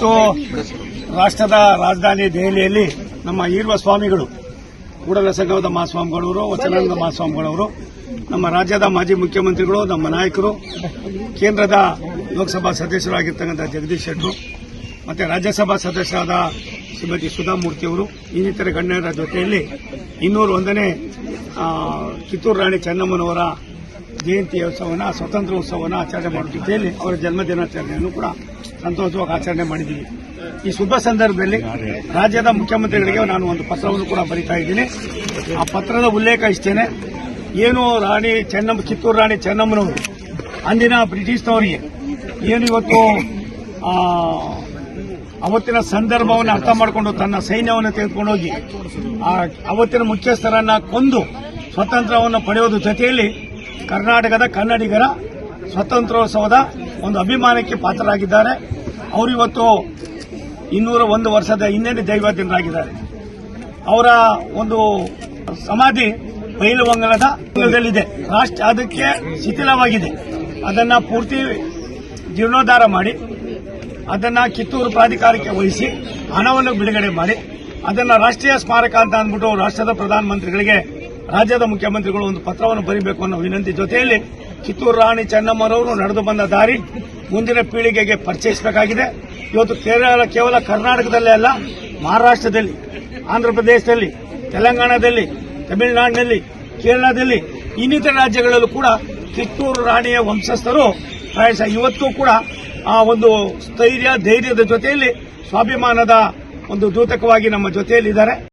ಇವತ್ತು ರಾಷ್ಟ್ರದ ರಾಜಧಾನಿ ದೆಹಲಿಯಲ್ಲಿ ನಮ್ಮ ಈರ್ವ ಸ್ವಾಮಿಗಳು ಕೂಡಲ ಸಂಗಮದ ಮಹಾಸ್ವಾಮಿಗಳವರು ವಚನಾನಂದ ಮಹಾಸ್ವಾಮಿಗಳವರು, ನಮ್ಮ ರಾಜ್ಯದ ಮಾಜಿ ಮುಖ್ಯಮಂತ್ರಿಗಳು, ನಮ್ಮ ನಾಯಕರು, ಕೇಂದ್ರದ ಲೋಕಸಭಾ ಸದಸ್ಯರಾಗಿರ್ತಕ್ಕಂಥ ಜಗದೀಶ್ ಶೆಟ್ಟರು, ಮತ್ತೆ ರಾಜ್ಯಸಭಾ ಸದಸ್ಯರಾದ ಶ್ರೀಮತಿ ಸುಧಾಮೂರ್ತಿ ಅವರು, ಇನ್ನಿತರ ಗಣ್ಯರ ಜೊತೆಯಲ್ಲಿ ಇನ್ನೂರು ಒಂದನೇ ಕಿತ್ತೂರು ರಾಣಿ ಚೆನ್ನಮ್ಮನವರ ಜಯಂತಿ ಉತ್ಸವನ, ಸ್ವತಂತ್ರ ಉತ್ಸವನ ಆಚರಣೆ ಮಾಡುವ ಜೊತೆಯಲ್ಲಿ ಅವರ ಜನ್ಮದಿನಾಚರಣೆಯನ್ನು ಕೂಡ ಸಂತೋಷವಾಗಿ ಆಚರಣೆ ಮಾಡಿದ್ದೀವಿ. ಈ ಶುಭ ಸಂದರ್ಭದಲ್ಲಿ ರಾಜ್ಯದ ಮುಖ್ಯಮಂತ್ರಿಗಳಿಗೆ ನಾನು ಒಂದು ಪತ್ರವನ್ನು ಕೂಡ ಬರೀತಾ ಇದ್ದೀನಿ. ಆ ಪತ್ರದ ಉಲ್ಲೇಖ ಇಷ್ಟೇನೆ. ಏನು ರಾಣಿ ಚೆನ್ನಮ್ಮ, ಕಿತ್ತೂರು ರಾಣಿ ಚೆನ್ನಮ್ಮನವರು, ಅಂದಿನ ಬ್ರಿಟಿಷ್ನವರಿಗೆ ಏನು ಇವತ್ತು ಅವತ್ತಿನ ಸಂದರ್ಭವನ್ನು ಅರ್ಥ ಮಾಡಿಕೊಂಡು ತನ್ನ ಸೈನ್ಯವನ್ನು ತೆಗೆದುಕೊಂಡು ಹೋಗಿ ಆ ಅವತ್ತಿನ ಮುಖ್ಯಸ್ಥರನ್ನ ಕೊಂದು ಸ್ವತಂತ್ರವನ್ನು ಪಡೆಯೋದ್ರ ಜೊತೆಯಲ್ಲಿ ಕರ್ನಾಟಕದ ಕನ್ನಡಿಗರ ಸ್ವಾತಂತ್ರ್ಯೋತ್ಸವದ ಒಂದು ಅಭಿಮಾನಕ್ಕೆ ಪಾತ್ರರಾಗಿದ್ದಾರೆ. ಅವರಿವತ್ತು ಇನ್ನೂರ ಒಂದು ವರ್ಷದ ಹಿನ್ನೆಲೆ ದೈವಜ್ಞರಾಗಿದ್ದಾರೆ ಅವರ ಒಂದು ಸಮಾಧಿ ಬೈಲುವಂಗಲದ ದಲ್ಲಿದೆ ರಾಷ್ಟ್ರ, ಅದಕ್ಕೆ ಶಿಥಿಲವಾಗಿದೆ. ಅದನ್ನ ಪೂರ್ತಿ ಜೀರ್ಣೋದ್ಧಾರ ಮಾಡಿ, ಅದನ್ನ ಕಿತ್ತೂರು ಪ್ರಾಧಿಕಾರಕ್ಕೆ ವಹಿಸಿ, ಹಣವನ್ನು ಬಿಡುಗಡೆ ಮಾಡಿ, ಅದನ್ನ ರಾಷ್ಟ್ರೀಯ ಸ್ಮಾರಕ ಅಂತ ಅಂದ್ಬಿಟ್ಟು ರಾಷ್ಟ್ರದ ಪ್ರಧಾನಮಂತ್ರಿಗಳಿಗೆ ರಾಜ್ಯದ ಮುಖ್ಯಮಂತ್ರಿಗಳು ಒಂದು ಪತ್ರವನ್ನು ಬರೀಬೇಕು ಅನ್ನೋ ವಿನಂತಿ ಜೊತೆಯಲ್ಲಿ ಕಿತ್ತೂರು ರಾಣಿ ಚೆನ್ನಮ್ಮರವರು ನಡೆದು ಬಂದ ದಾರಿ ಮುಂದಿನ ಪೀಳಿಗೆಗೆ ಪರಿಚಯಿಸಬೇಕಾಗಿದೆ. ಇವತ್ತು ಕೇರಳ ಕೇವಲ ಕರ್ನಾಟಕದಲ್ಲೇ ಅಲ್ಲ, ಮಹಾರಾಷ್ಟ್ರದಲ್ಲಿ, ಆಂಧ್ರಪ್ರದೇಶದಲ್ಲಿ, ತೆಲಂಗಾಣದಲ್ಲಿ, ತಮಿಳುನಾಡಿನಲ್ಲಿ, ಕೇರಳದಲ್ಲಿ ಇನ್ನಿತರ ರಾಜ್ಯಗಳಲ್ಲೂ ಕೂಡ ಕಿತ್ತೂರು ರಾಣಿಯ ವಂಶಸ್ಥರು ಪ್ರಾಯಶಃ ಇವತ್ತು ಕೂಡ ಆ ಒಂದು ಸ್ಥೈರ್ಯ, ಧೈರ್ಯದ ಜೊತೆಯಲ್ಲಿ ಸ್ವಾಭಿಮಾನದ ಒಂದು ದೂತಕವಾಗಿ ನಮ್ಮ ಜೊತೆಯಲ್ಲಿದ್ದಾರೆ.